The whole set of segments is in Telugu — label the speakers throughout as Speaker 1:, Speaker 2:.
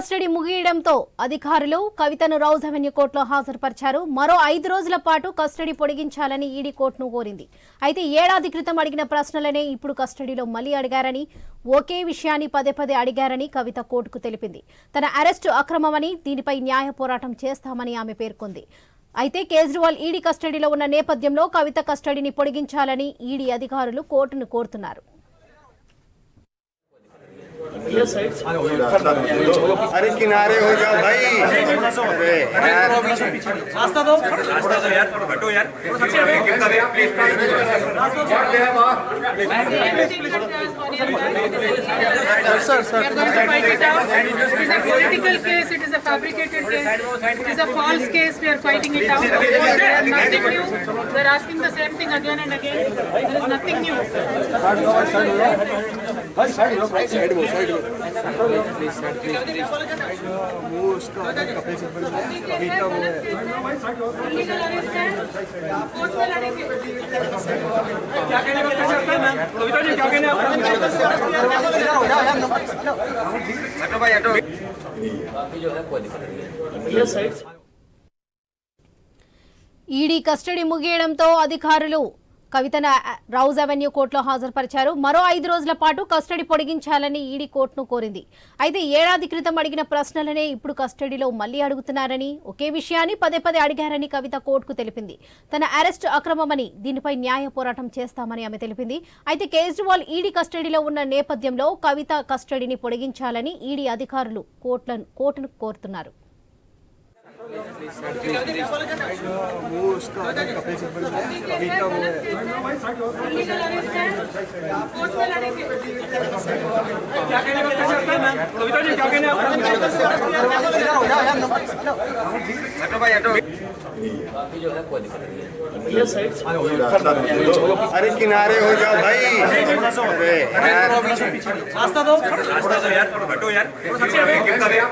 Speaker 1: కస్టడీ ముగియడంతో అధికారులు కవితను రౌజ్ అవెన్యూ కోర్టులో హాజరుపరిచారు. మరో ఐదు రోజుల పాటు కస్టడీ పొడిగించాలని ఈడీ కోర్టును కోరింది. అయితే ఏడాది క్రితం అడిగిన ప్రశ్నలనే ఇప్పుడు కస్టడీలో మళ్ళీ అడిగారని ఒకే విషయాన్ని పదే పదే అడిగారని కవిత కోర్టుకు తెలిపింది. తన అరెస్టు అక్రమమని దీనిపై న్యాయ పోరాటం చేస్తామని ఆమె పేర్కొంది. అయితే కేజ్రీవాల్ ఈడీ కస్టడీలో ఉన్న నేపథ్యంలో కవిత కస్టడీని పొడిగించాలని ఈడీ అధికారులు కోర్టును కోరుతున్నారు.
Speaker 2: अरे किनारे हो जाओ भाई
Speaker 3: रास्ता दो रास्ता दो यार हटो यार
Speaker 4: sir sir. It is a political case, it is a fabricated case, it is a false case, we are fighting it out. There is nothing new. They are asking the same thing again and again. There is nothing new. Illegal arrest है, कोर्ट में लड़ेंगे.
Speaker 3: क्या कहने का कोशिश करते हैं मैम कविता जी क्या कहने हटो भाई हटो ये साइड
Speaker 1: ఈడీ కస్టడీ ముగియడంతో అధికారులు కవితను రౌజ్ అవెన్యూ కోర్టులో హాజరుపరిచారు. మరో ఐదు రోజుల పాటు కస్టడీ పొడిగించాలని ఈడీ కోర్టును కోరింది. అయితే ఏడాది క్రితం అడిగిన ప్రశ్నలనే ఇప్పుడు కస్టడీలో మళ్ళీ అడుగుతున్నారని ఒకే విషయాన్ని పదే పదే అడిగారని కవిత కోర్టుకు తెలిపింది. తన అరెస్ట్ అక్రమమని దీనిపై న్యాయ పోరాటం చేస్తామని ఆమె తెలిపింది. అయితే కేజ్రీవాల్ ఈడీ కస్టడీలో ఉన్న నేపథ్యంలో కవిత కస్టడీని పొడిగించాలని ఈడీ అధికారులు కోర్టులను కోర్టును కోరుతున్నారు.
Speaker 4: Illegal arrest है, कोर्ट में लड़ेंगे.
Speaker 3: क्या कहने का कोशिश करते हैं मैम कविता जी क्या कहने हटो भाई हटो ये साइड
Speaker 2: अरे किनारे हो जाओ भाई।
Speaker 3: रास्ता दो। रास्ता दो यार हटो यार।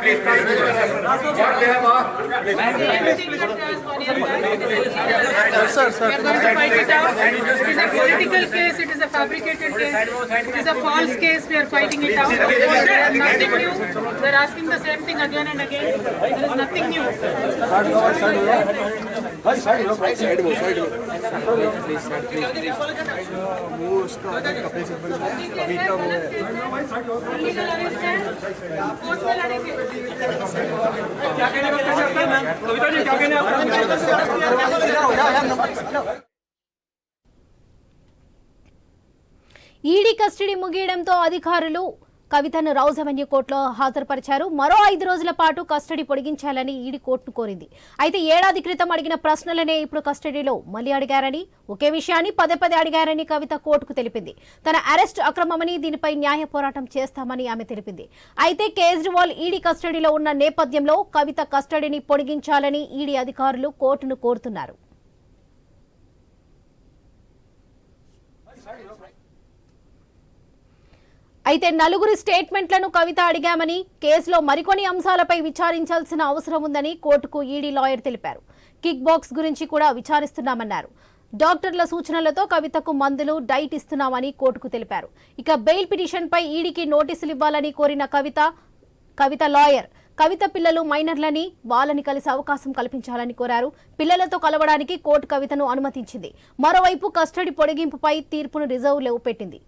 Speaker 2: Please please Sir
Speaker 4: We are going to fight it out. It is a political case, it is a fabricated case, it is a false case, we are fighting it out. There is nothing new. They are asking the same thing again and again. There is nothing new. Illegal arrest है, कोर्ट में लड़ेंगे.
Speaker 3: क्या कहने का कोशिश करते हैं मैम कविता जी क्या कहने
Speaker 1: ఈడీ కస్టడీ ముగియడంతో అధికారులు కవితను రౌజ్ అవెన్యూ కోర్టులో హాజరుపరిచారు. మరో ఐదు రోజుల పాటు కస్టడీ పొడిగించాలని ఈడీ కోర్టును కోరింది. అయితే ఏడాది క్రితం అడిగిన ప్రశ్నలనే ఇప్పుడు కస్టడీలో మళ్ళీ అడిగారని ఒకే విషయాన్ని పదే పదే అడిగారని కవిత కోర్టుకు తెలిపింది. తన అరెస్ట్ అక్రమమని దీనిపై న్యాయ పోరాటం చేస్తామని ఆమె తెలిపింది. అయితే కేజ్రీవాల్ ఈడీ కస్టడీలో ఉన్న నేపథ్యంలో కవిత కస్టడీని పొడిగించాలని ఈడీ అధికారులు కోర్టును కోరుతున్నారు. అయితే నలుగురి స్టేట్మెంట్లను కవిత అడిగామని కేసులో మరికొన్ని అంశాలపై విచారించాల్సిన అవసరం ఉందని కోర్టుకు ఈడీ లాయర్ తెలిపారు. కిక్ బాక్స్ గురించి కూడా విచారిస్తున్నామన్నారు. డాక్టర్ల సూచనలతో కవితకు మందులు డైట్ ఇస్తున్నామని కోర్టుకు తెలిపారు. ఇక బెయిల్ పిటిషన్పై ఈడీకి నోటీసులు ఇవ్వాలని కోరిన కవిత కవిత లాయర్ కవిత పిల్లలు మైనర్లని వాళ్ళని కలిసి అవకాశం కల్పించాలని కోరారు. పిల్లలతో కలవడానికి కోర్టు కవితను అనుమతించింది. మరోవైపు కస్టడీ పొడిగింపుపై తీర్పును రిజర్వ్ లేవు పెట్టింది.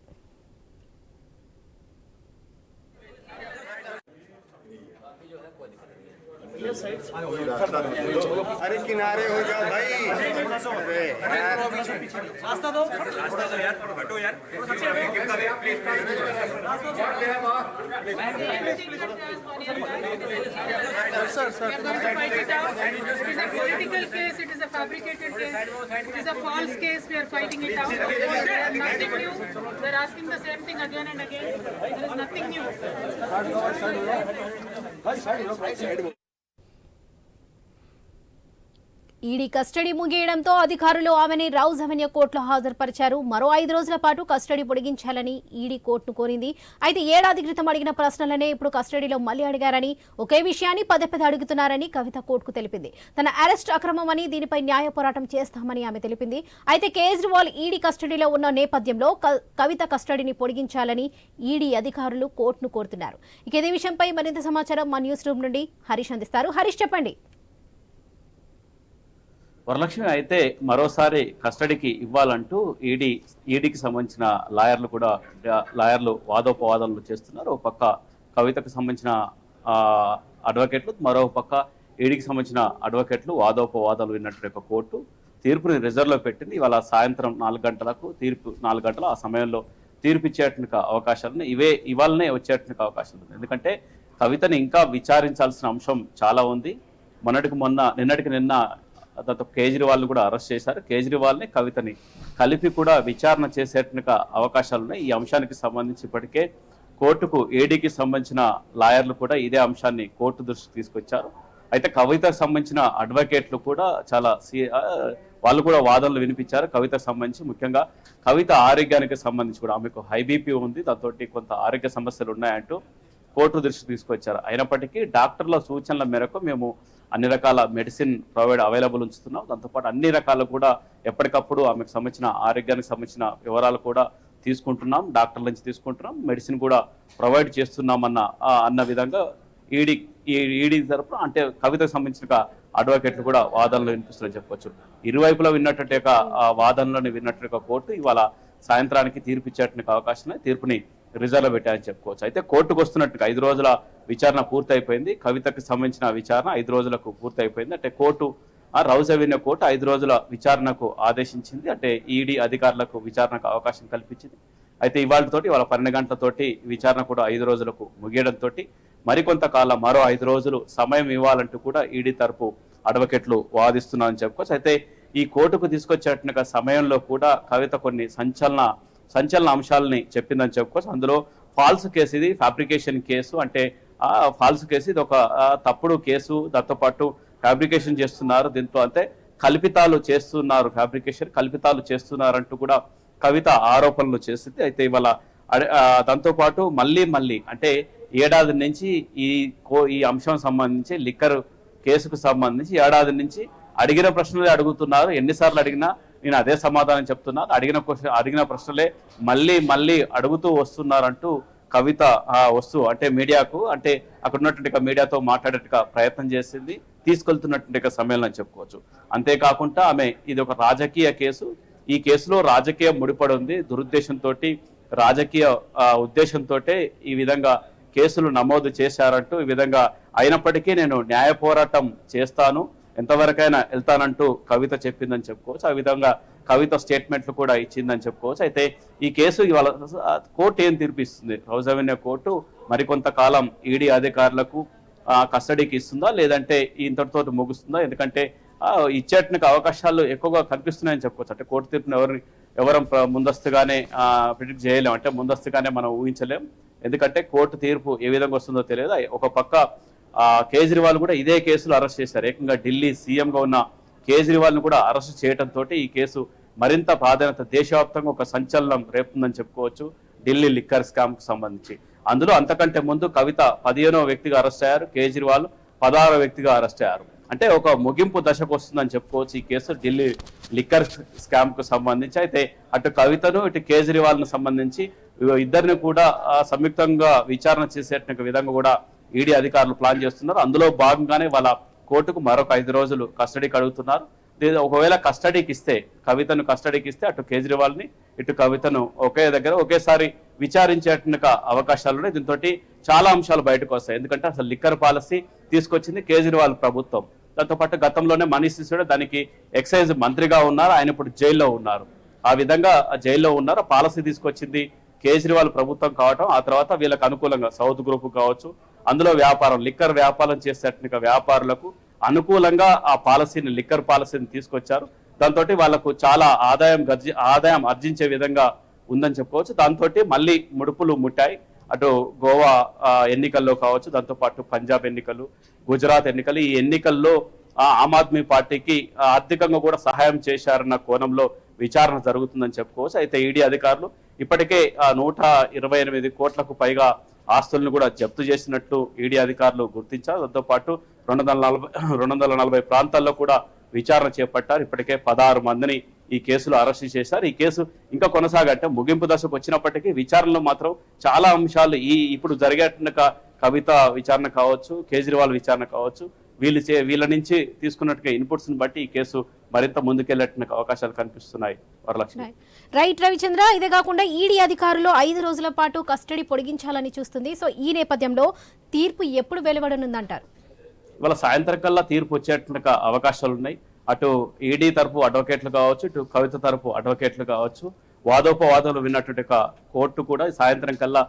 Speaker 2: अरे किनारे हो जाओ भाई
Speaker 3: रास्ता दो यार, हटो
Speaker 1: ఈడీ కస్టడీ ముగియడంతో అధికారులు ఆమెని రౌజ్ అవెన్యూ కోర్టులో హాజరుపరిచారు. మరో ఐదు రోజుల పాటు కస్టడీ పొడిగించాలని ఈడీ కోర్టును కోరింది. అయితే ఏడాది క్రితం అడిగిన ప్రశ్నలనే ఇప్పుడు కస్టడీలో మళ్ళీ అడిగారని ఒకే విషయాన్ని పదే పదే అడుగుతున్నారని కవిత కోర్టుకు తెలిపింది. తన అరెస్ట్ అక్రమమని దీనిపై న్యాయ పోరాటం చేస్తామని ఆమె తెలిపింది. అయితే కేజ్రీవాల్ ఈడీ కస్టడీలో ఉన్న నేపథ్యంలో క- కవిత కస్టడీని పొడిగించాలని ఈడీ అధికారులు కోర్టును కోరుతున్నారు. ఇక ఇదే విషయంపై మరింత సమాచారం మా న్యూస్ రూమ్ నుండి హరీష్ అందిస్తారు. హరీష్ చెప్పండి.
Speaker 5: వరలక్ష్మి అయితే మరోసారి కస్టడీకి ఇవ్వాలంటూ ఈడీ ఈడీకి సంబంధించిన లాయర్లు కూడా లాయర్లు వాదోపవాదాలు చేస్తున్నారు. ఒక పక్క కవితకు సంబంధించిన అడ్వకేట్లు మరో పక్క ఈడీకి సంబంధించిన అడ్వకేట్లు వాదోపవాదాలు విన్నట్టు ఒక కోర్టు తీర్పుని రిజర్వ్లో పెట్టింది. ఇవాళ సాయంత్రం నాలుగు గంటలకు తీర్పు నాలుగు గంటల ఆ సమయంలో తీర్పు ఇచ్చేటువంటి అవకాశాలు ఇవే ఇవాళనే వచ్చేటువంటి అవకాశాలు ఉంది ఎందుకంటే కవితని ఇంకా విచారించాల్సిన అంశం చాలా ఉంది. మొన్నటికి మొన్న నిన్నటికి నిన్న దాంతో కేజ్రీవాల్ కూడా అరెస్ట్ చేశారు. కేజ్రీవాల్ని కవితని కలిపి కూడా విచారణ చేసేట్టుగా అవకాశాలు ఉన్నాయి ఈ అంశానికి సంబంధించి ఇప్పటికే కోర్టుకు ఏడీకి సంబంధించిన లాయర్లు కూడా ఇదే అంశాన్ని కోర్టు దృష్టికి తీసుకొచ్చారు. అయితే కవితకు సంబంధించిన అడ్వకేట్లు కూడా చాలా సీ- వాళ్ళు కూడా వాదనలు వినిపించారు. కవితకు సంబంధించి ముఖ్యంగా కవిత ఆరోగ్యానికి సంబంధించి కూడా ఆమెకు హైబీపీ ఉంది. దాంతో కొంత ఆరోగ్య సమస్యలు ఉన్నాయంటూ కోర్టు దృష్టికి తీసుకొచ్చారు. అయినప్పటికీ డాక్టర్ల సూచనల మేరకు మేము అన్ని రకాల మెడిసిన్ ప్రొవైడ్ అవైలబుల్ ఉంచుతున్నాం. దాంతోపాటు అన్ని రకాలు కూడా ఎప్పటికప్పుడు ఆమెకు సంబంధించిన ఆరోగ్యానికి సంబంధించిన వివరాలు కూడా తీసుకుంటున్నాం. డాక్టర్ల నుంచి తీసుకుంటున్నాం. మెడిసిన్ కూడా ప్రొవైడ్ చేస్తున్నామన్న అన్న విధంగా ఈడీ ఈడీ తరపున అంటే కవితకు సంబంధించిన అడ్వకేట్లు కూడా వాదనలు వినిపిస్తున్నారని చెప్పొచ్చు. ఇరువైపులా విన్నటువంటి యొక్క ఆ వాదనలను విన్నట్టు కోర్టు ఇవాళ సాయంత్రానికి తీర్పు ఇచ్చేటువంటి అవకాశం తీర్పుని రిజర్వ్ పెట్టారని చెప్పుకోవచ్చు. అయితే కోర్టుకు వస్తున్నట్టుగా ఐదు రోజుల విచారణ పూర్తయిపోయింది. కవితకు సంబంధించిన విచారణ ఐదు రోజులకు పూర్తయిపోయింది. అంటే కోర్టు ఆ రౌజ్ అవెన్యూ కోర్టు ఐదు రోజుల విచారణకు ఆదేశించింది. అంటే ఈడీ అధికారులకు విచారణకు అవకాశం కల్పించింది. అయితే ఇవాళతోటి వాళ్ళ పన్నెండు గంటలతోటి విచారణ కూడా ఐదు రోజులకు ముగియడంతో మరికొంతకాలం మరో ఐదు రోజులు సమయం ఇవ్వాలంటూ కూడా ఈడీ తరపు అడ్వకేట్లు వాదిస్తున్నారని చెప్పుకోవచ్చు. అయితే ఈ కోర్టుకు తీసుకొచ్చేట్టుగా సమయంలో కూడా కవిత కొన్ని సంచలన సంచలన అంశాలని చెప్పిందని చెప్పుకోవచ్చు. అందులో ఫాల్స్ కేసు ఇది ఫ్యాబ్రికేషన్ కేసు. అంటే ఫాల్స్ కేసు ఇది ఒక తప్పుడు కేసు. దాంతో పాటు ఫ్యాబ్రికేషన్ చేస్తున్నారు దీంతో. అంటే కల్పితాలు చేస్తున్నారు ఫ్యాబ్రికేషన్ కల్పితాలు చేస్తున్నారంటూ కూడా కవిత ఆరోపణలు చేసింది. అయితే ఇవాళ దాంతోపాటు మళ్ళీ మళ్ళీ అంటే ఏడాది నుంచి ఈ కో ఈ అంశం సంబంధించి లిక్కర్ కేసుకు సంబంధించి ఏడాది నుంచి అడిగిన ప్రశ్నలే అడుగుతున్నారు. ఎన్నిసార్లు అడిగినా నేను అదే సమాధానం చెప్తున్నాను అడిగిన క్వశ్చన్ అడిగిన ప్రశ్నలే మళ్ళీ మళ్ళీ అడుగుతూ వస్తున్నారంటూ కవిత వస్తూ అంటే మీడియాకు అంటే అక్కడ ఉన్నటువంటి మీడియాతో మాట్లాడేట్టుగా ప్రయత్నం చేసింది. తీసుకెళ్తున్నటువంటి సమ్మేళనం చెప్పుకోవచ్చు. అంతేకాకుండా ఆమె ఇది ఒక రాజకీయ కేసు. ఈ కేసులో రాజకీయం ముడిపడి ఉంది. దురుద్దేశంతో రాజకీయ ఉద్దేశంతో ఈ విధంగా కేసులు నమోదు చేశారంటూ ఈ విధంగా అయినప్పటికీ నేను న్యాయ పోరాటం చేస్తాను. ఎంతవరకైనా వెళ్తానంటూ కవిత చెప్పిందని చెప్పుకోవచ్చు. ఆ విధంగా కవిత స్టేట్మెంట్లు కూడా ఇచ్చిందని చెప్పుకోవచ్చు. అయితే ఈ కేసు ఇవాళ కోర్టు ఏం తీర్పిస్తుంది? హౌస్ అవెన్యూ కోర్టు మరికొంతకాలం ఈడీ అధికారులకు కస్టడీకి ఇస్తుందా? లేదంటే ఇంతటితో ముగుస్తుందా? ఎందుకంటే ఇచ్చేటానికి అవకాశాలు ఎక్కువగా కనిపిస్తున్నాయని చెప్పుకోవచ్చు. అంటే కోర్టు తీర్పును ఎవరిని ఎవరం ముందస్తుగానే ప్రిడిక్ట్ చేయలేం. అంటే ముందస్తుగానే మనం ఊహించలేం. ఎందుకంటే కోర్టు తీర్పు ఏ విధంగా వస్తుందో తెలియదు? ఒక పక్క కేజ్రీవాల్ కూడా ఇదే కేసులో అరెస్ట్ చేశారు. ఏకంగా ఢిల్లీ సీఎంగా ఉన్న కేజ్రీవాల్ను కూడా అరెస్ట్ చేయడంతో ఈ కేసు మరింత ప్రాధాన్యత దేశవ్యాప్తంగా ఒక సంచలనం రేపుతుందని చెప్పుకోవచ్చు. ఢిల్లీ లిక్కర్ స్కామ్కు సంబంధించి. అందులో అంతకంటే ముందు కవిత పదిహేనో వ్యక్తిగా అరెస్ట్ అయ్యారు. కేజ్రీవాల్ పదహారో వ్యక్తిగా అరెస్ట్ అయ్యారు. అంటే ఒక ముగింపు దశకు వస్తుందని చెప్పుకోవచ్చు ఈ కేసు ఢిల్లీ లిక్కర్ స్కామ్కు సంబంధించి. అయితే అటు కవితను ఇటు కేజ్రీవాల్ను సంబంధించి ఇద్దరిని కూడా సంయుక్తంగా విచారణ చేసేట విధంగా కూడా ఈడీ అధికారులు ప్లాన్ చేస్తున్నారు. అందులో భాగంగానే వాళ్ళ కోర్టుకు మరొక ఐదు రోజులు కస్టడీకి అడుగుతున్నారు ఒకవేళ కస్టడీకి ఇస్తే కవితను కస్టడీకి ఇస్తే అటు కేజ్రీవాల్ని ఇటు కవితను ఒకే దగ్గర ఒకేసారి విచారించేట్టుగా అవకాశాలు ఉన్నాయి దీంతో చాలా అంశాలు బయటకు వస్తాయి. ఎందుకంటే అసలు లిక్కర్ పాలసీ తీసుకొచ్చింది కేజ్రీవాల్ ప్రభుత్వం. దాంతోపాటు గతంలోనే మనీష్ సిసోడియా దానికి ఎక్సైజ్ మంత్రిగా ఉన్నారు. ఆయన ఇప్పుడు జైల్లో ఉన్నారు. ఆ విధంగా జైల్లో ఉన్నారు. పాలసీ తీసుకొచ్చింది కేజ్రీవాల్ ప్రభుత్వం కావటం ఆ తర్వాత వీళ్ళకి అనుకూలంగా సౌత్ గ్రూప్ కావచ్చు అందులో వ్యాపారం లిక్కర్ వ్యాపారం చేసేట్టుగా వ్యాపారులకు అనుకూలంగా ఆ పాలసీని లిక్కర్ పాలసీని తీసుకొచ్చారు. దాంతో వాళ్ళకు చాలా ఆదాయం గర్జి ఆదాయం ఆర్జించే విధంగా ఉందని చెప్పుకోవచ్చు. దాంతో మళ్ళీ ముడుపులు ముట్టాయి. అటు గోవా ఎన్నికల్లో కావచ్చు దాంతోపాటు పంజాబ్ ఎన్నికలు గుజరాత్ ఎన్నికలు ఈ ఎన్నికల్లో ఆ, ఆమ్ ఆద్మీ పార్టీకి ఆర్థికంగా కూడా సహాయం చేశారన్న కోణంలో విచారణ జరుగుతుందని చెప్పుకోవచ్చు. అయితే ఈడీ అధికారులు ఇప్పటికే నూట ఇరవై ఎనిమిది కోట్లకు పైగా ఆస్తులను కూడా జప్తు చేసినట్టు ఈడీ అధికారులు గుర్తించారు. దాంతోపాటు రెండు వందల నలభై రెండు వందల నలభై ప్రాంతాల్లో కూడా విచారణ చేపట్టారు. ఇప్పటికే పదహారు మందిని ఈ కేసులో అరెస్ట్ చేశారు. ఈ కేసు ఇంకా కొనసాగంటే ముగింపు దశకు వచ్చినప్పటికీ విచారణలో మాత్రం చాలా అంశాలు ఈ ఇప్పుడు జరిగేట కవిత విచారణ కావచ్చు కేజ్రీవాల్ విచారణ కావచ్చు వీళ్ళు చే వీళ్ళ నుంచి తీసుకున్నట్టుగా ఇన్పుట్స్ని బట్టి ఈ కేసు మరింత ముందుకెళ్ళేట్టుగా అవకాశాలు కనిపిస్తున్నాయి. వరలక్ష్మి.
Speaker 1: రైట్ రవిచంద్ర. ఇదే కాకుండా ఈడీ అధికారులు ఐదు రోజుల పాటు కస్టడీ పొడిగించాలని చూస్తుంది. సో ఈ నేపథ్యంలో తీర్పు ఎప్పుడు వెలువడనుందంటారు?
Speaker 5: ఇవాళ సాయంత్రం కల్లా తీర్పు వచ్చేట్టుగా అవకాశాలు ఉన్నాయి అటు ఈడీ తరపు అడ్వకేట్లు కావచ్చు ఇటు కవిత తరపు అడ్వకేట్లు కావచ్చు వాదోపవాదాలు విన్నటువంటి కోర్టు కూడా సాయంత్రం కల్లా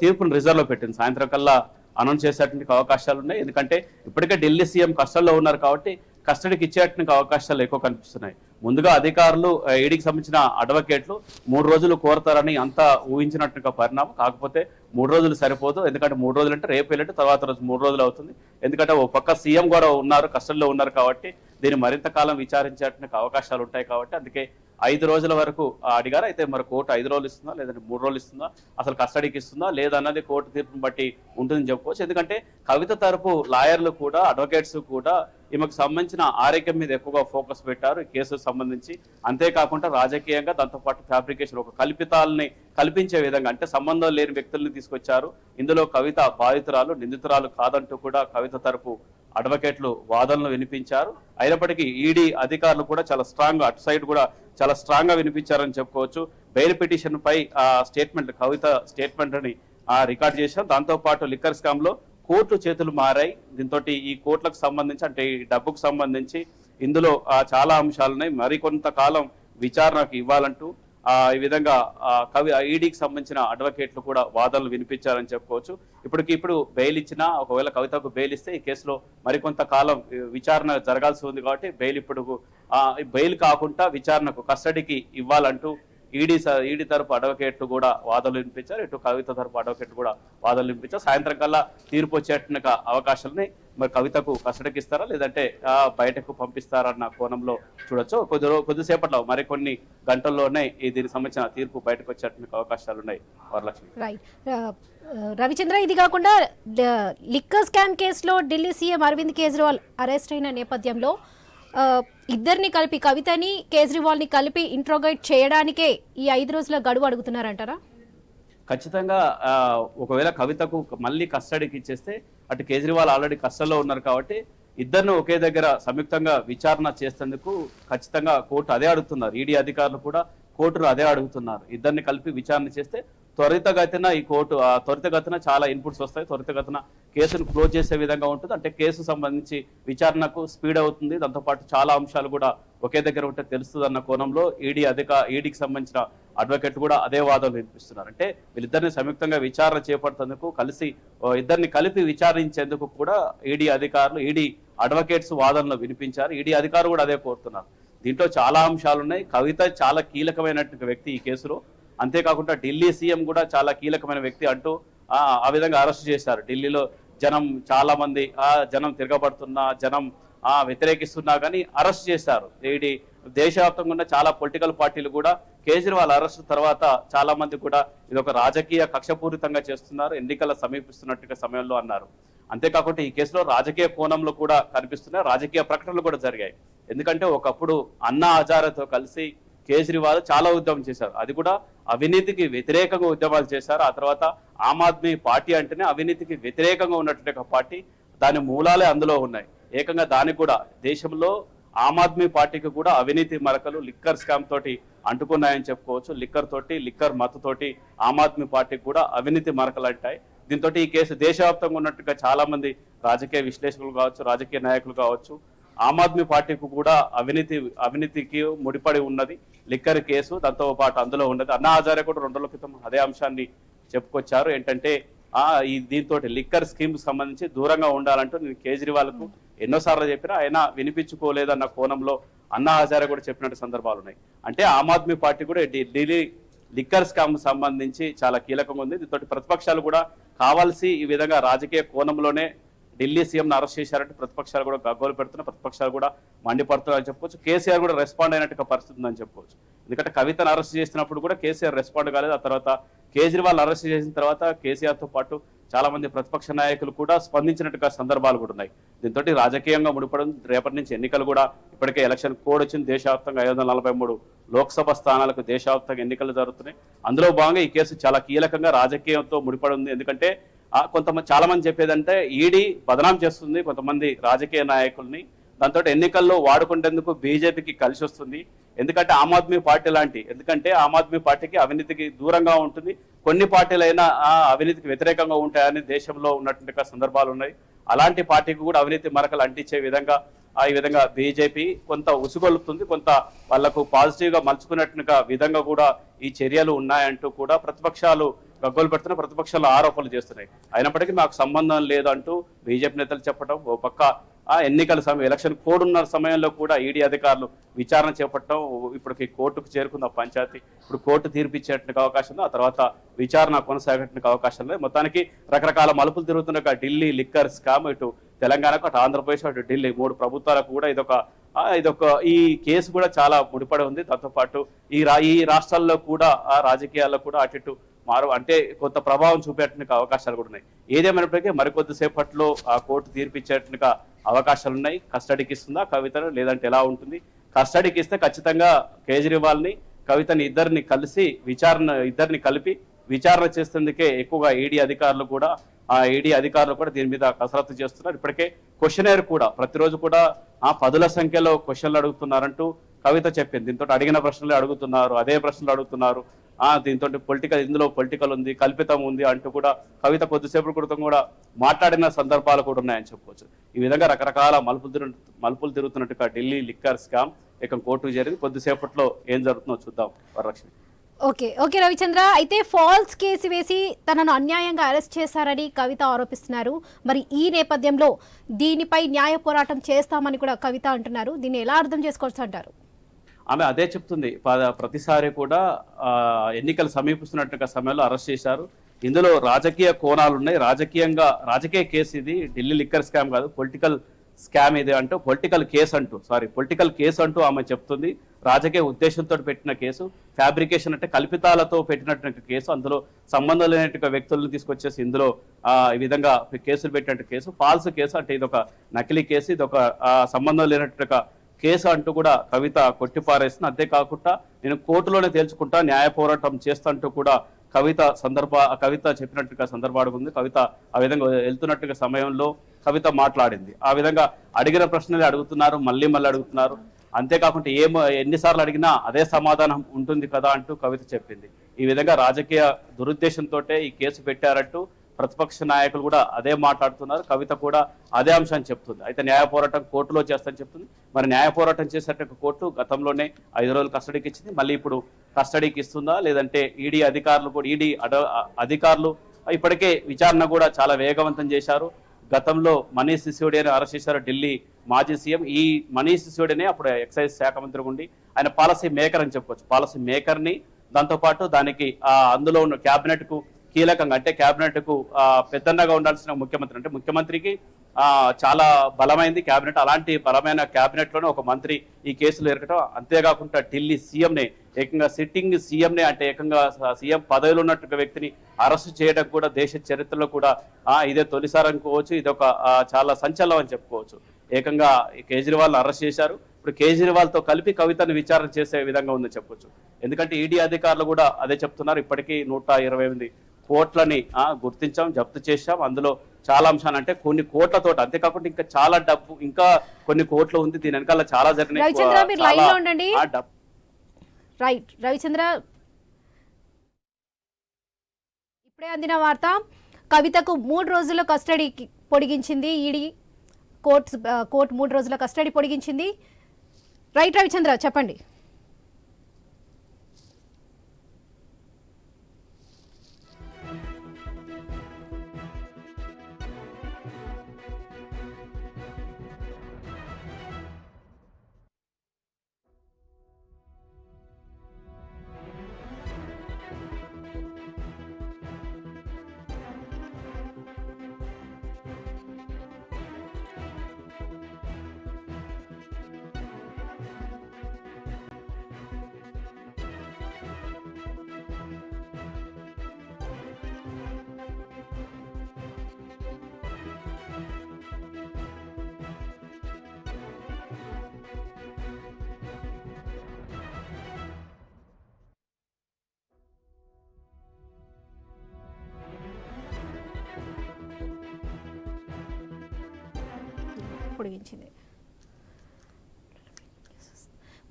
Speaker 5: తీర్పును రిజర్వ్లో పెట్టింది. సాయంత్రం కల్లా అనౌన్స్ చేసేటువంటి అవకాశాలు ఉన్నాయి ఎందుకంటే ఇప్పటికే ఢిల్లీ సీఎం కస్టడీలో ఉన్నారు కాబట్టి కస్టడీకి ఇచ్చేటువంటి అవకాశాలు ఎక్కువ కనిపిస్తున్నాయి. ముందుగా అధికారులు ఈడీకి సంబంధించిన అడ్వకేట్లు మూడు రోజులు కోరతారని అంతా ఊహించినట్టుగా పరిణామం. కాకపోతే మూడు రోజులు సరిపోదు. ఎందుకంటే మూడు రోజులు అంటే రేపు వెళ్ళంటే తర్వాత రోజు మూడు రోజులు అవుతుంది. ఎందుకంటే ఓ పక్క సీఎం కూడా ఉన్నారు కష్టంలో ఉన్నారు కాబట్టి దీన్ని మరింత కాలం విచారించేటువంటి అవకాశాలు ఉంటాయి కాబట్టి అందుకే ఐదు రోజుల వరకు అడిగారు. అయితే మరి కోర్టు ఐదు రోజులు ఇస్తుందా లేదంటే మూడు రోజులు ఇస్తుందా అసలు కస్టడీకి ఇస్తుందా లేదన్నది కోర్టు తీర్పును బట్టి ఉంటుందని చెప్పుకోవచ్చు. ఎందుకంటే కవిత తరపు లాయర్లు కూడా అడ్వకేట్స్ కూడా ఈమెకు సంబంధించిన ఆరోగ్యం మీద ఎక్కువగా ఫోకస్ పెట్టారు. ఈ కేసుకు సంబంధించి అంతేకాకుండా రాజకీయంగా దాంతోపాటు ఫ్యాబ్రికేషన్ ఒక కల్పితాలని కల్పించే విధంగా అంటే సంబంధం లేని వ్యక్తుల్ని తీసుకొచ్చారు. ఇందులో కవిత బాధితురాలు నిందితురాలు కాదంటూ కూడా కవిత తరపు అడ్వకేట్లు వాదనలు వినిపించారు. అయినప్పటికీ ఈడీ అధికారులు కూడా చాలా స్ట్రాంగ్ అటు సైడ్ కూడా చాలా స్ట్రాంగ్గా వినిపించారని చెప్పుకోవచ్చు. బెయిల్ పిటిషన్ పై ఆ స్టేట్మెంట్ కవిత స్టేట్మెంట్ అని రికార్డ్ చేశారు. దాంతోపాటు లిక్కర్ స్కామ్లో కోర్టు చేతులు మారాయి. దీంతో ఈ కోర్టులకు సంబంధించి అంటే ఈ డబ్బుకు సంబంధించి ఇందులో చాలా అంశాలు ఉన్నాయి మరికొంతకాలం విచారణకు ఇవ్వాలంటూ ఆ, ఈ విధంగా ఆ, కవి ఈడీకి సంబంధించిన అడ్వకేట్లు కూడా వాదనలు వినిపించారని చెప్పుకోవచ్చు. ఇప్పటికి ఇప్పుడు బెయిల్ ఇచ్చినా ఒకవేళ కవితకు బెయిల్ ఇస్తే ఈ కేసులో మరికొంత కాలం విచారణ జరగాల్సి ఉంది కాబట్టి బెయిల్ ఇప్పుడు ఆ, బెయిల్ కాకుండా విచారణకు కస్టడీకి ఇవ్వాలంటూ ఈడీ స- ఈడీ తరపు అడ్వకేట్లు కూడా వాదనలు వినిపించారు. ఇటు కవిత తరపు అడ్వకేట్ కూడా వాదనలు వినిపించారు. సాయంత్రం కల్లా తీర్పు వచ్చేట అవకాశాలని మరి కవితకు కస్టడీకి ఇస్తారా లేదంటే బయటకు పంపిస్తారన్న కోణంలో చూడొచ్చు. కొద్ది కొద్దిసేపట్లో కొద్దిసేపట్లో మరికొన్ని గంటల్లోనే ఈ దీనికి సంబంధించిన తీర్పు బయటకు వచ్చేట్టుగా అవకాశాలు ఉన్నాయి. వరలక్ష్మి.
Speaker 1: రైట్ రవిచంద్ర ఇది కాకుండా లిక్కర్ స్కామ్ కేసులో ఢిల్లీ సీఎం అరవింద్ కేజ్రీవాల్ అరెస్ట్ అయిన నేపథ్యంలో ఇద్దరిని కలిపి కవితని కేజ్రీవాల్ని కలిపి ఇంట్రోగేట్ చేయడానికే ఈ ఐదు రోజుల గడువు అడుగుతున్నారంటారా?
Speaker 5: ఖచ్చితంగా ఒకవేళ కవితకు మళ్ళీ కస్టడీకి ఇచ్చేస్తే అటు కేజ్రీవాల్ ఆల్రెడీ కస్టడీలో ఉన్నారు కాబట్టి ఇద్దరిని ఒకే దగ్గర సంయుక్తంగా విచారణ చేసేందుకు ఖచ్చితంగా కోర్టు అదే అడుగుతున్నారు. ఈడీ అధికారులు కూడా కోర్టులు అదే అడుగుతున్నారు. ఇద్దరిని కలిపి విచారణ చేస్తే త్వరితగతిన ఈ కోర్టు త్వరితగతిన చాలా ఇన్పుట్స్ వస్తాయి. త్వరితగతిన కేసును క్లోజ్ చేసే విధంగా ఉంటుంది. అంటే కేసు సంబంధించి విచారణకు స్పీడ్ అవుతుంది. దాంతోపాటు చాలా అంశాలు కూడా ఒకే దగ్గర ఉంటే తెలుస్తుంది అన్న కోణంలో ఈడీ అధిక ఈడీకి సంబంధించిన అడ్వకేట్ కూడా అదే వాదనలు వినిపిస్తున్నారు. అంటే వీళ్ళిద్దరిని సంయుక్తంగా విచారణ చేపడుతుందుకు కలిసి ఇద్దరిని కలిపి విచారించేందుకు కూడా ఈడీ అధికారులు ఈడీ అడ్వకేట్స్ వాదనలు వినిపించారు. ఈడీ అధికారులు కూడా అదే కోరుతున్నారు. దీంట్లో చాలా అంశాలు ఉన్నాయి. కవిత చాలా కీలకమైనటువంటి వ్యక్తి ఈ కేసులో. అంతేకాకుండా ఢిల్లీ సీఎం కూడా చాలా కీలకమైన వ్యక్తి అంటూ ఆ విధంగా అరెస్ట్ చేశారు. ఢిల్లీలో జనం చాలామంది ఆ జనం తిరగబడుతున్నా జనం వ్యతిరేకిస్తున్నా కానీ అరెస్ట్ చేశారు. ఈడీ దేశవ్యాప్తంగా ఉన్న చాలా పొలిటికల్ పార్టీలు కూడా కేజ్రీవాల్ అరెస్ట్ తర్వాత చాలా మంది కూడా ఇది ఒక రాజకీయ కక్షపూరితంగా చేస్తున్నారు. ఎన్నికల సమీపిస్తున్నట్టుగా సమయంలో అన్నారు. అంతేకాకుండా ఈ కేసులో రాజకీయ కోణంలో కూడా కనిపిస్తున్నాయి. రాజకీయ ప్రకటనలు కూడా జరిగాయి. ఎందుకంటే ఒకప్పుడు అన్నా హజారేతో కలిసి కేజ్రీవాల్ చాలా ఉద్యమం చేశారు. అది కూడా అవినీతికి వ్యతిరేకంగా ఉద్యమాలు చేశారు. ఆ తర్వాత ఆమ్ ఆద్మీ పార్టీ అంటేనే అవినీతికి వ్యతిరేకంగా ఉన్నటువంటి ఒక పార్టీ. దాని మూలాలే అందులో ఉన్నాయి. ఏకంగా దానికి కూడా దేశంలో ఆమ్ ఆద్మీ పార్టీకి కూడా అవినీతి మరకలు లిక్కర్ స్కామ్ తోటి అంటుకున్నాయని చెప్పుకోవచ్చు. లిక్కర్ తోటి లిక్కర్ మత్తుతోటి ఆమ్ ఆద్మీ పార్టీకి కూడా అవినీతి మరకలు అంటాయి. దీంతో ఈ కేసు దేశవ్యాప్తంగా ఉన్నట్టుగా చాలా మంది రాజకీయ విశ్లేషకులు కావచ్చు రాజకీయ నాయకులు కావచ్చు ఆమ్ ఆద్మీ పార్టీకి కూడా అవినీతి అవినీతికి ముడిపడి ఉన్నది. లిక్కర్ కేసు దాంతో పాటు అందులో ఉన్నది. అన్నా హజారే కూడా రెండు రోజుల క్రితం అదే అంశాన్ని చెప్పుకొచ్చారు. ఏంటంటే ఆ ఈ దీంతో లిక్కర్ స్కీమ్ సంబంధించి దూరంగా ఉండాలంటూ నేను కేజ్రీవాల్కు ఎన్నోసార్లు చెప్పినా ఆయన వినిపించుకోలేదన్న కోణంలో అన్నా హజారే కూడా చెప్పినట్టు సందర్భాలు ఉన్నాయి. అంటే ఆమ్ ఆద్మీ పార్టీ కూడా ఢిల్లీ లిక్కర్ స్కామ్ సంబంధించి చాలా కీలకంగా ఉంది. దీంతో ప్రతిపక్షాలు కూడా కావాల్సి ఈ విధంగా రాజకీయ కోణంలోనే ఢిల్లీ సీఎంను అరెస్ట్ చేశారంటే ప్రతిపక్షాలు కూడా గగ్గోలు పెడుతున్నాయి ప్రతిపక్షాలు కూడా మండిపడుతున్నాయని చెప్పవచ్చు కేసీఆర్ కూడా రెస్పాండ్ అయినట్టుగా పరిస్థితి ఉందని చెప్పుకోవచ్చు ఎందుకంటే కవితను అరెస్ట్ చేసినప్పుడు కూడా కేసీఆర్ రెస్పాండ్ కాలేదు. ఆ తర్వాత కేజ్రీవాల్ అరెస్ట్ చేసిన తర్వాత కేసీఆర్తో పాటు చాలా మంది ప్రతిపక్ష నాయకులు కూడా స్పందించినట్టుగా సందర్భాలు కూడా ఉన్నాయి. దీంతో రాజకీయంగా ముడిపడం రేపటి నుంచి ఎన్నికలు కూడా ఇప్పటికే ఎలక్షన్ కోడ్ వచ్చింది. దేశవ్యాప్తంగా ఐదు వందల నలభై మూడు లోక్సభ స్థానాలకు దేశవ్యాప్తంగా ఎన్నికలు జరుగుతున్నాయి. అందులో భాగంగా ఈ కేసు చాలా కీలకంగా రాజకీయంతో ముడిపడి ఉంది. ఎందుకంటే కొంతమంది చాలా మంది చెప్పేదంటే ఈడీ బదనాం చేస్తుంది కొంతమంది రాజకీయ నాయకుల్ని. దాంతో ఎన్నికల్లో వాడుకునేందుకు బీజేపీకి కలిసి వస్తుంది. ఎందుకంటే ఆమ్ ఆద్మీ పార్టీ లాంటి ఎందుకంటే ఆమ్ ఆద్మీ పార్టీకి అవినీతికి దూరంగా ఉంటుంది. కొన్ని పార్టీలైనా ఆ అవినీతికి వ్యతిరేకంగా ఉంటాయని దేశంలో ఉన్నటువంటి సందర్భాలు ఉన్నాయి. అలాంటి పార్టీకి కూడా అవినీతి మరకలు అంటించే విధంగా ఆ ఈ విధంగా బీజేపీ కొంత ఉసుగొలుపుతుంది కొంత వాళ్ళకు పాజిటివ్గా మలుచుకున్నట్టుగా విధంగా కూడా ఈ చర్యలు ఉన్నాయంటూ కూడా ప్రతిపక్షాలు గగ్గోలు పెడుతున్న ప్రతిపక్షాలు ఆరోపణలు చేస్తున్నాయి. అయినప్పటికీ మాకు సంబంధం లేదంటూ బీజేపీ నేతలు చెప్పడం ఓ పక్క ఆ ఎన్నికల సమయం ఎలక్షన్ కోడ్ ఉన్న సమయంలో కూడా ఈడీ అధికారులు విచారణ చేపట్టడం ఇప్పటికి కోర్టుకు చేరుకుంది ఆ పంచాయతీ. ఇప్పుడు కోర్టు తీర్పిచ్చేటువంటి అవకాశం ఉంది ఆ తర్వాత విచారణ కొనసాగేటువంటి అవకాశం లేదు. మొత్తానికి రకరకాల మలుపులు తిరుగుతున్న ఢిల్లీ లిక్కర్ స్కామ్ ఇటు తెలంగాణకు అటు ఆంధ్రప్రదేశ్ అటు ఢిల్లీ మూడు ప్రభుత్వాలకు కూడా ఇదొక ఇదొక ఈ కేసు కూడా చాలా ముడిపడి ఉంది. దాంతోపాటు ఈ రా ఈ రాష్ట్రాల్లో కూడా ఆ రాజకీయాల్లో కూడా అటు ఇటు మారు అంటే కొంత ప్రభావం చూపేటానికి అవకాశాలు కూడా ఉన్నాయి. ఏదేమైనప్పటికీ మరికొద్దిసేపట్లో ఆ కోర్టు తీర్పిచ్చేటువంటి అవకాశాలు ఉన్నాయి కస్టడీకి ఇస్తుందా కవితను? లేదంటే ఎలా ఉంటుంది? కస్టడీకి ఇస్తే ఖచ్చితంగా కేజ్రీవాల్ని కవితని ఇద్దరిని కలిసి విచారణ ఇద్దరిని కలిపి విచారణ చేసేందుకే ఎక్కువగా ఈడీ అధికారులు కూడా ఆ ఈడీ అధికారులు కూడా దీని మీద కసరత్తు చేస్తున్నారు. ఇప్పటికే క్వశ్చనర్ కూడా ప్రతిరోజు కూడా ఆ పదుల సంఖ్యలో క్వశ్చన్లు అడుగుతున్నారంటూ కవిత చెప్పింది. దీంతో అడిగిన ప్రశ్నలు అడుగుతున్నారు అదే ప్రశ్నలు అడుగుతున్నారు. ఆ దీంతో పొలిటికల్ ఇందులో పొలిటికల్ ఉంది కల్పితం ఉంది అంటూ కూడా కవిత కొద్దిసేపు క్రితం కూడా మాట్లాడిన సందర్భాలు కూడా ఉన్నాయని చెప్పవచ్చు ఈ విధంగా రకరకాల మలుపులు తిరు మలుపులు తిరుగుతున్నట్టుగా ఢిల్లీ లిక్కర్ స్కామ్ ఇక కోర్టు జరిగింది కొద్దిసేపట్లో ఏం జరుగుతుందో చూద్దాం. వరలక్ష్మి.
Speaker 1: Okay okay Ravichandra. అయితే ఫాల్స్ కేసు వేసి తనను అన్యాయంగా అరెస్ట్ చేశారని కవిత ఆరోపిస్తున్నారు. మరి ఈ నేపథ్యంలో దీనిపై న్యాయ పోరాటం చేస్తామని కూడా కవిత అంటున్నారు. దీన్ని ఎలా అర్థం చేసుకోవచ్చు అంటారు?
Speaker 5: ఆమె అదే చెప్తుంది. ప్రతిసారి కూడా ఎన్నికలు సమీపిస్తున్నట్టుగా సమయంలో అరెస్ట్ చేశారు. ఇందులో రాజకీయ కోణాలు ఉన్నాయి రాజకీయంగా రాజకీయ కేసు ఇది. ఢిల్లీ లిక్కర్ స్కామ్ కాదు. పొలిటికల్ స్కామ్ ఇది అంటూ? పొలిటికల్ కేసు అంటూ. సారీ పొలిటికల్ కేసు అంటూ ఆమె చెప్తుంది. రాజకీయ ఉద్దేశంతో పెట్టిన కేసు. ఫ్యాబ్రికేషన్ అంటే కల్పితాలతో పెట్టినటువంటి కేసు. అందులో సంబంధం లేనటువంటి వ్యక్తులను తీసుకొచ్చేసి ఇందులో ఆ, ఈ విధంగా కేసులు పెట్టినట్టు కేసు. ఫాల్స్ కేసు అంటే ఇది ఒక నకిలీ కేసు. ఇది ఒక సంబంధం లేనటువంటి కేసు అంటూ కూడా కవిత కొట్టిపారేస్తుంది అంతేకాకుండా నేను కోర్టులోనే తేల్చుకుంటా న్యాయ పోరాటం చేస్తంటూ కూడా కవిత సందర్భ కవిత చెప్పినట్టుగా సందర్భాలు ఉంది. కవిత ఆ విధంగా వెళ్తున్నట్టుగా సమయంలో కవిత మాట్లాడింది. ఆ విధంగా అడిగిన ప్రశ్నలే అడుగుతున్నారు మళ్ళీ మళ్ళీ అడుగుతున్నారు. అంతేకాకుండా ఏం ఎన్నిసార్లు అడిగినా అదే సమాధానం ఉంటుంది కదా అంటూ కవిత చెప్పింది. ఈ విధంగా రాజకీయ దురుద్దేశంతో ఈ కేసు పెట్టారంటూ ప్రతిపక్ష నాయకులు కూడా అదే మాట్లాడుతున్నారు. కవిత కూడా అదే అంశాన్ని చెప్తుంది. అయితే న్యాయ పోరాటం కోర్టులో చేస్తానని చెప్తుంది. మరి న్యాయ పోరాటం చేసేట కోర్టు గతంలోనే ఐదు రోజులు కస్టడీకి ఇచ్చింది. మళ్ళీ ఇప్పుడు కస్టడీకి ఇస్తుందా? లేదంటే ఈడీ అధికారులు కూడా ఈడీ అధికారులు ఇప్పటికే విచారణ కూడా చాలా వేగవంతం చేశారు. గతంలో మనీష్ సిసోడియాని అరెస్ట్ చేశారు ఢిల్లీ మాజీ సీఎం. ఈ మనీష్ సిసోడియానే అప్పుడు ఎక్సైజ్ శాఖ మంత్రి ఉండి ఆయన పాలసీ మేకర్ అని చెప్పుకోవచ్చు. పాలసీ మేకర్ని దాంతోపాటు దానికి ఆ అందులో ఉన్న క్యాబినెట్కు కీలకంగా అంటే క్యాబినెట్కు పెద్దన్నగా ఉండాల్సిన ముఖ్యమంత్రి అంటే ముఖ్యమంత్రికి చాలా బలమైంది క్యాబినెట్. అలాంటి బలమైన క్యాబినెట్లోనే ఒక మంత్రి ఈ కేసులో ఎరగటం. అంతేకాకుండా ఢిల్లీ సీఎం నే ఏకంగా సిట్టింగ్ సీఎం నే అంటే ఏకంగా సీఎం పదవిలో ఉన్నట్టు వ్యక్తిని అరెస్ట్ చేయడం కూడా దేశ చరిత్రలో కూడా ఇదే తొలిసారి అనుకోవచ్చు. ఇది ఒక చాలా సంచలనం అని చెప్పుకోవచ్చు. ఏకంగా కేజ్రీవాల్ని కేజ్రీవాల్ అరెస్ట్ చేశారు. ఇప్పుడు కేజ్రీవాల్తో కలిపి కవితను విచారణ చేసే విధంగా ఉందని చెప్పొచ్చు ఎందుకంటే ఈడీ అధికారులు కూడా అదే చెప్తున్నారు. ఇప్పటికీ నూట ఇరవై ఎనిమిది కోట్లని ఆ, గుర్తించాం జప్తు చేశాం. అందులో చాలా అంశాలు అంటే కొన్ని కోట్లతో అంతేకాకుండా ఇంకా చాలా డబ్బు ఇంకా కొన్ని కోట్లు ఉంది. దీని వెనకాల చాలా జరిగినాయి.
Speaker 1: రైట్. రవిచంద్ర ఇప్పుడే అందిన వార్త కవితకు మూడు రోజుల కస్టడీ పొడిగించింది ఈడీ. కోర్టు కోర్టు మూడు రోజుల కస్టడీ పొడిగించింది. రైట్ రవిచంద్ర చెప్పండి. పొడిగించింది.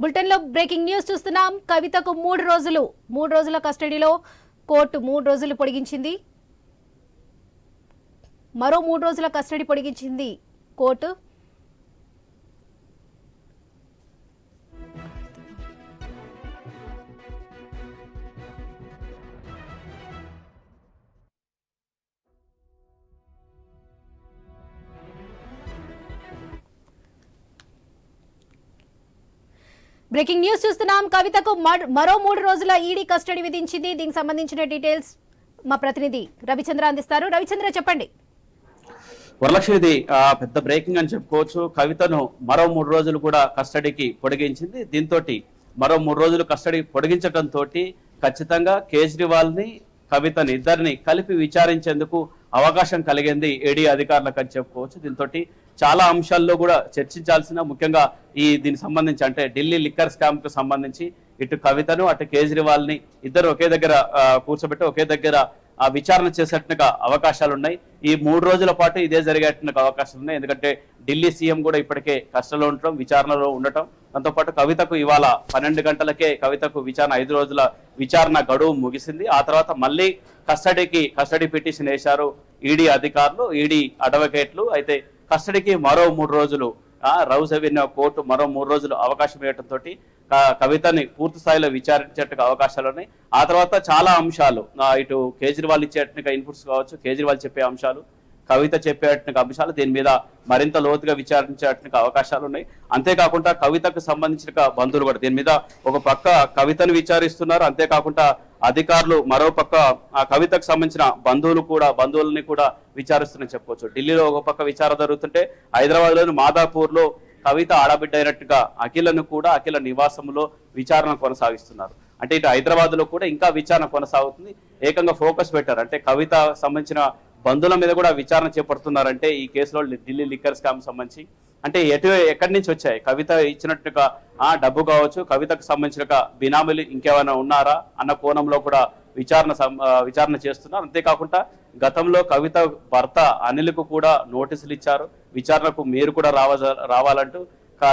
Speaker 1: బులెటిన్లో బ్రేకింగ్ న్యూస్ చూస్తున్నాం. కవితకు మూడు రోజులు మూడు రోజుల కస్టడీలో కోర్టు మూడు రోజులు పొడిగించింది. మరో మూడు రోజుల కస్టడీ పొడిగించింది కోర్టు. బ్రేకింగ్ న్యూస్ చూస్తున్నాం. కవితకు మరో మూడు రోజుల ఈడీ కస్టడీ విధించింది. దీనికి సంబంధించిన డీటెయిల్స్ మా ప్రతినిధి రవిచంద్ర అందిస్తారు. రవిచంద్ర చెప్పండి.
Speaker 5: వరలక్ష్మిది ఆ, పెద్ద బ్రేకింగ్ అని చెప్పుకోవచ్చు. కవితను మరో మూడు రోజులు కూడా కస్టడీకి పొడిగించింది. దీంతో మరో మూడు రోజులు కస్టడీ పొడిగించడంతో ఖచ్చితంగా కేజ్రీవాల్ని కవితని ఇద్దరిని కలిపి విచారించేందుకు అవకాశం కలిగింది ఏడీ అధికారులకు అని చెప్పుకోవచ్చు. దీంతో చాలా అంశాల్లో కూడా చర్చించాల్సిన ముఖ్యంగా ఈ దీనికి సంబంధించి అంటే ఢిల్లీ లిక్కర్ స్కామ్కు సంబంధించి ఇటు కవితను అటు కేజ్రీవాల్ని ఇద్దరు ఒకే దగ్గర కూర్చోబెట్టి ఒకే దగ్గర ఆ విచారణ చేసేట్టుగా అవకాశాలు ఉన్నాయి ఈ మూడు రోజుల పాటు ఇదే జరిగేట్టుగా అవకాశాలు ఉన్నాయి. ఎందుకంటే ఢిల్లీ సీఎం కూడా ఇప్పటికే కష్టంలో ఉండటం విచారణలో ఉండటం. దాంతోపాటు కవితకు ఇవాళ పన్నెండు గంటలకే కవితకు విచారణ ఐదు రోజుల విచారణ గడువు ముగిసింది. ఆ తర్వాత మళ్ళీ కస్టడీకి కస్టడీ పిటిషన్ వేశారు ఈడీ అధికారులు ఈడీ అడ్వకేట్లు. అయితే కస్టడీకి మరో మూడు రోజులు ఆ, అవెన్యూ కోర్టు మరో మూడు రోజులు అవకాశం ఇవ్వడంతో కవితని పూర్తి స్థాయిలో విచారించేట్టుగా అవకాశాలు ఉన్నాయి. ఆ తర్వాత చాలా అంశాలు ఇటు కేజ్రీవాల్ ఇచ్చేట్టుగా ఇన్పుట్స్ కావచ్చు కేజ్రీవాల్ చెప్పే అంశాలు కవిత చెప్పేట్టుగా అంశాలు దీని మీద మరింత లోతుగా విచారించేట్టుగా అవకాశాలు ఉన్నాయి. అంతేకాకుండా కవితకు సంబంధించిన బంధువులు కూడా దీని మీద ఒక పక్క కవితను విచారిస్తున్నారు అంతేకాకుండా అధికారులు మరో పక్క ఆ కవితకు సంబంధించిన బంధువులు కూడా బంధువులని కూడా విచారిస్తున్న చెప్పుకోవచ్చు. ఢిల్లీలో ఒక పక్క విచారణ జరుగుతుంటే హైదరాబాద్లోని మాదాపూర్లో కవిత ఆడబిడ్డ అయినట్టుగా అఖిలను కూడా అఖిల నివాసంలో విచారణ కొనసాగిస్తున్నారు. అంటే ఇటు హైదరాబాద్లో కూడా ఇంకా విచారణ కొనసాగుతుంది. ఏకంగా ఫోకస్ పెట్టారు. అంటే కవిత సంబంధించిన బంధువుల మీద కూడా విచారణ చేపడుతున్నారంటే ఈ కేసులో ఢిల్లీ లిక్కర్ స్కామ్ సంబంధించి. అంటే ఎటు ఎక్కడి నుంచి వచ్చాయి? కవిత ఇచ్చినట్టుగా ఆ డబ్బు కావచ్చు కవితకు సంబంధించిన బినామీలు ఇంకేమైనా ఉన్నారా అన్న కోణంలో కూడా విచారణ సం- విచారణ చేస్తున్నారు. అంతేకాకుండా గతంలో కవిత భర్త అనిల్కు కూడా నోటీసులు ఇచ్చారు. విచారణకు మీరు కూడా రావ రావాలంటూ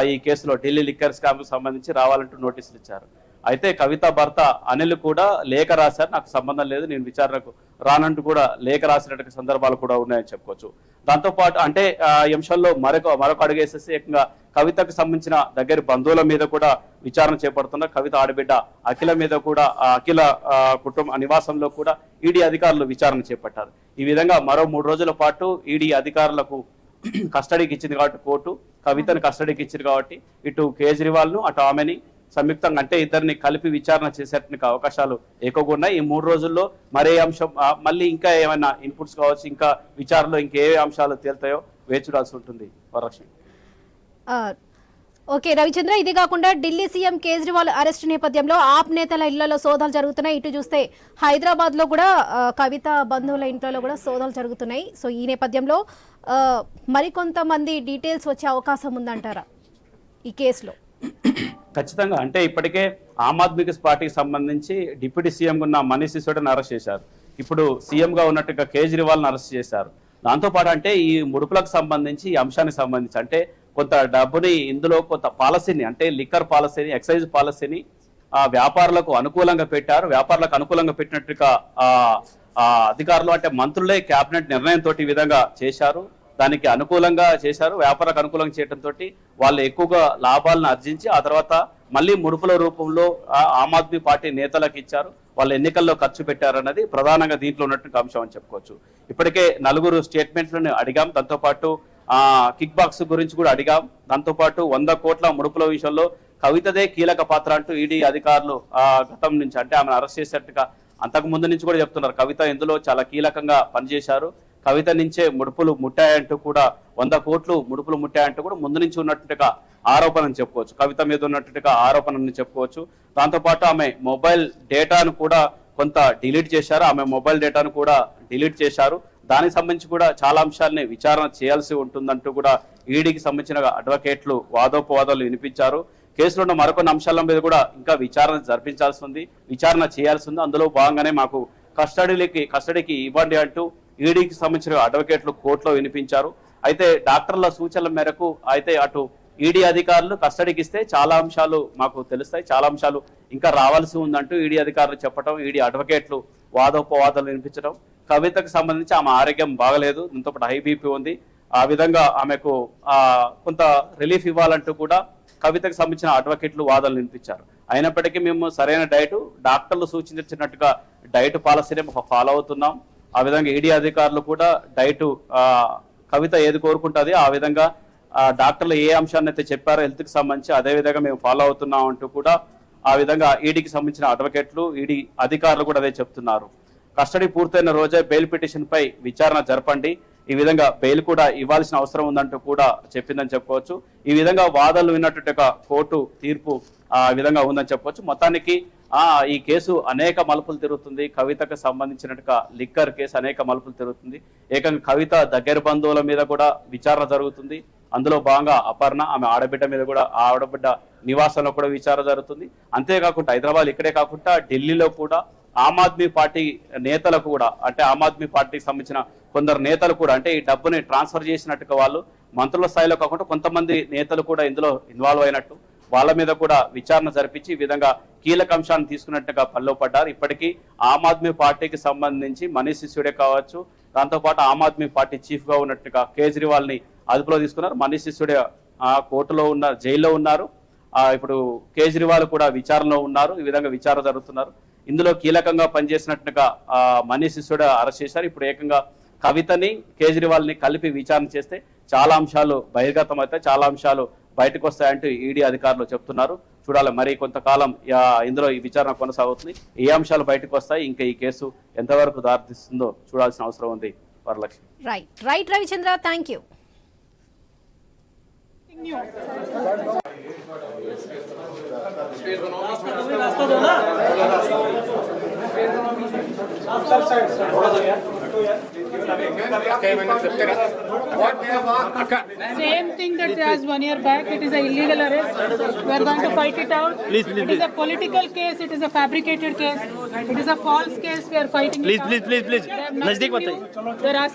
Speaker 5: ఈ కేసులో ఢిల్లీ లిక్కర్ స్కామ్కు సంబంధించి రావాలంటూ నోటీసులు ఇచ్చారు. అయితే కవిత భర్త అనిల్ కూడా లేఖ రాశారు. నాకు సంబంధం లేదు నేను విచారణకు రానంటూ కూడా లేఖ రాసినటువంటి సందర్భాలు కూడా ఉన్నాయని చెప్పుకోవచ్చు. దాంతోపాటు అంటే ఈ అంశాల్లో మరొక మరొక అడుగేసేసి ఏకంగా కవితకు సంబంధించిన దగ్గర బంధువుల మీద కూడా విచారణ చేపడుతున్న కవిత ఆడబిడ్డ అఖిల మీద కూడా అఖిల కుటుంబ నివాసంలో కూడా ఈడీ అధికారులు విచారణ చేపట్టారు. ఈ విధంగా మరో మూడు రోజుల పాటు ఈడీ అధికారులకు కస్టడీకి ఇచ్చింది కాబట్టి కోర్టు కవితను కస్టడీకి ఇచ్చింది కాబట్టి ఇటు కేజ్రీవాల్ను అటు ఆమెని సంయుక్తంగా అంటే ఇద్దరిని కలిపి విచారణ చేసేట్టుకు అవకాశాలు ఎక్కువగా ఉన్నాయి. ఈ మూడు రోజుల్లో మరే అంశం మళ్ళీ ఇంకా ఏమైనా ఇన్పుట్స్ కావచ్చు ఇంకా విచారణలో ఇంకే అంశాలు తేలుతాయో వేచి చూడాల్సి ఉంటుంది. వరలక్ష్మి.
Speaker 1: ఓకే రవిచంద్ర ఇది కాకుండా ఢిల్లీ సీఎం కేజ్రీవాల్ అరెస్ట్ నేపథ్యంలో ఆప్ నేతల ఇళ్ళలో సోదాలు జరుగుతున్నాయి. ఇటు చూస్తే హైదరాబాద్లో కూడా కవిత బంధువుల ఇంట్లో కూడా సోదాలు జరుగుతున్నాయి. సో ఈ నేపథ్యంలో మరికొంతమంది డీటెయిల్స్ వచ్చే అవకాశం ఉందంటారా ఈ కేసులో?
Speaker 5: ఖచ్చితంగా. అంటే ఇప్పటికే ఆమ్ ఆద్మీ పార్టీకి సంబంధించి డిప్యూటీ సీఎం ఉన్న మనీష్ సిసోడిని అరెస్ట్ చేశారు. ఇప్పుడు సీఎంగా ఉన్నట్టుగా కేజ్రీవాల్ని అరెస్ట్ చేశారు. దాంతోపాటు అంటే ఈ ముడుపులకు సంబంధించి ఈ అంశానికి సంబంధించి అంటే కొంత డబ్బుని ఇందులో కొంత పాలసీని అంటే లిక్కర్ పాలసీని ఎక్సైజ్ పాలసీని ఆ వ్యాపారులకు అనుకూలంగా పెట్టారు. వ్యాపారులకు అనుకూలంగా పెట్టినట్టుగా ఆ అధికారులు అంటే మంత్రులే కేబినెట్ నిర్ణయంతో ఈ విధంగా చేశారు. దానికి అనుకూలంగా చేశారు. వ్యాపారకు అనుకూలంగా చేయడంతో వాళ్ళు ఎక్కువగా లాభాలను ఆర్జించి ఆ తర్వాత మళ్ళీ ముడుపుల రూపంలో ఆమ్ ఆద్మీ పార్టీ నేతలకు ఇచ్చారు. వాళ్ళు ఎన్నికల్లో ఖర్చు పెట్టారన్నది ప్రధానంగా దీంట్లో ఉన్నటువంటి అంశం అని చెప్పుకోవచ్చు. ఇప్పటికే నలుగురు స్టేట్మెంట్లను అడిగాం. దాంతోపాటు ఆ కిక్ బాక్స్ గురించి కూడా అడిగాం. దాంతోపాటు వంద కోట్ల ముడుపుల విషయంలో కవితదే కీలక పాత్ర అంటూ ఈడీ అధికారులు ఆ గతం నుంచి అంటే ఆమెను అరెస్ట్ చేసినట్టుగా అంతకు ముందు నుంచి కూడా చెప్తున్నారు. కవిత ఇందులో చాలా కీలకంగా పనిచేశారు. కవిత నుంచే ముడుపులు ముట్టాయంటూ కూడా వంద కోట్లు ముడుపులు ముట్టాయంటూ కూడా ముందు నుంచి ఉన్నట్టుగా ఆరోపణ చెప్పుకోవచ్చు. కవిత మీద ఉన్నట్టుగా ఆరోపణ చెప్పుకోవచ్చు. దాంతోపాటు ఆమె మొబైల్ డేటాను కూడా కొంత డిలీట్ చేశారు. ఆమె మొబైల్ డేటాను కూడా డిలీట్ చేశారు. దానికి సంబంధించి కూడా చాలా అంశాలని విచారణ చేయాల్సి ఉంటుందంటూ కూడా ఈడీకి సంబంధించిన అడ్వకేట్లు వాదోపవాదాలు వినిపించారు. కేసులో ఉన్న మరికొన్ని అంశాల మీద కూడా ఇంకా విచారణ జరిపించాల్సి ఉంది. విచారణ చేయాల్సి ఉంది. అందులో భాగంగానే మాకు కస్టడీలకి కస్టడీకి ఇవ్వండి అంటూ ఈడీకి సంబంధించిన అడ్వకేట్లు కోర్టులో వినిపించారు. అయితే డాక్టర్ల సూచనల మేరకు అయితే అటు ఈడీ అధికారులు కస్టడీకి ఇస్తే చాలా అంశాలు మాకు తెలుస్తాయి. చాలా అంశాలు ఇంకా రావాల్సి ఉందంటూ ఈడీ అధికారులు చెప్పడం ఈడీ అడ్వకేట్లు వాదోపవాదాలు వినిపించడం కవితకు సంబంధించి ఆమె ఆరోగ్యం బాగలేదు దీంతో పాటు హై బీపీ ఉంది. ఆ విధంగా ఆమెకు కొంత రిలీఫ్ ఇవ్వాలంటూ కూడా కవితకు సంబంధించిన అడ్వకేట్లు వాదనలు వినిపించారు. అయినప్పటికీ మేము సరైన డైట్ డాక్టర్లు సూచించినట్టుగా డైట్ పాలసీని ఫాలో అవుతున్నాం. ఆ విధంగా ఈడీ అధికారులు కూడా డైట్ కవిత ఏది కోరుకుంటుంది ఆ విధంగా డాక్టర్లు ఏ అంశాన్ని అయితే చెప్పారో హెల్త్కి సంబంధించి అదే విధంగా మేము ఫాలో అవుతున్నాం అంటూ కూడా ఆ విధంగా ఈడీకి సంబంధించిన అడ్వకేట్లు ఈడీ అధికారులు కూడా అదే చెప్తున్నారు. కస్టడీ పూర్తయిన రోజే బెయిల్ పిటిషన్ పై విచారణ జరపండి. ఈ విధంగా బెయిల్ కూడా ఇవ్వాల్సిన అవసరం ఉందంటూ కూడా చెప్పిందని చెప్పుకోవచ్చు. ఈ విధంగా వాదనలు విన్నట్టు కోర్టు తీర్పు ఆ విధంగా ఉందని చెప్పవచ్చు మొత్తానికి ఈ కేసు అనేక మలుపులు తిరుగుతుంది. కవితకు సంబంధించినట్టుగా లిక్కర్ కేసు అనేక మలుపులు తిరుగుతుంది. ఏకంగా కవిత దగ్గర బంధువుల మీద కూడా విచారణ జరుగుతుంది. అందులో భాగంగా అపర్ణ ఆమె ఆడబిడ్డ మీద కూడా ఆ ఆడబిడ్డ నివాసంలో కూడా విచారణ జరుగుతుంది. అంతేకాకుండా హైదరాబాద్ ఇక్కడే కాకుండా ఢిల్లీలో కూడా ఆమ్ ఆద్మీ పార్టీ నేతలకు కూడా అంటే ఆమ్ ఆద్మీ పార్టీకి సంబంధించిన కొందరు నేతలు కూడా అంటే ఈ డబ్బుని ట్రాన్స్ఫర్ చేసినట్టుగా వాళ్ళు మంత్రుల స్థాయిలో కాకుండా కొంతమంది నేతలు కూడా ఇందులో ఇన్వాల్వ్ అయినట్టు. వాళ్ళ మీద కూడా విచారణ జరిపించి ఈ విధంగా కీలక అంశాన్ని తీసుకున్నట్టుగా పనిలో పడ్డారు. ఇప్పటికీ ఆమ్ ఆద్మీ పార్టీకి సంబంధించి మనీష్ సిసోడియా కావచ్చు దాంతోపాటు ఆమ్ ఆద్మీ పార్టీ చీఫ్గా ఉన్నట్టుగా కేజ్రీవాల్ని అదుపులో తీసుకున్నారు. మనీష్ సిసోడియా కోర్టులో ఉన్న జైల్లో ఉన్నారు. ఇప్పుడు కేజ్రీవాల్ కూడా విచారణలో ఉన్నారు. ఈ విధంగా విచారణ జరుగుతున్నారు. ఇందులో కీలకంగా పనిచేసినట్టుగా ఆ మనీష్ సిసోడియా అరెస్ట్ చేశారు. ఇప్పుడు ఏకంగా కవితని కేజ్రీవాల్ని కలిపి విచారణ చేస్తే చాలా అంశాలు బహిర్గతం అవుతాయి చాలా అంశాలు బయటకు వస్తాయంటూ ఈడీ అధికారులు చెప్తున్నారు. చూడాలి మరి కొంతకాలం ఇందులో ఈ విచారణ కొనసాగుతుంది. ఏ అంశాలు బయటకు వస్తాయి ఇంకా ఈ కేసు ఎంతవరకు దారితీస్తుందో చూడాల్సిన అవసరం ఉంది. Varalakshmi.
Speaker 1: Right right Ravichandra thank you
Speaker 4: Same thing that as one year back, it is an illegal arrest. We are going to fight it out.
Speaker 3: Please, please, please.
Speaker 4: it is a political case. It is a fabricated case. It is a false case. We are fighting. Please, it
Speaker 3: please,
Speaker 4: out.
Speaker 3: please, please.
Speaker 4: They are asking.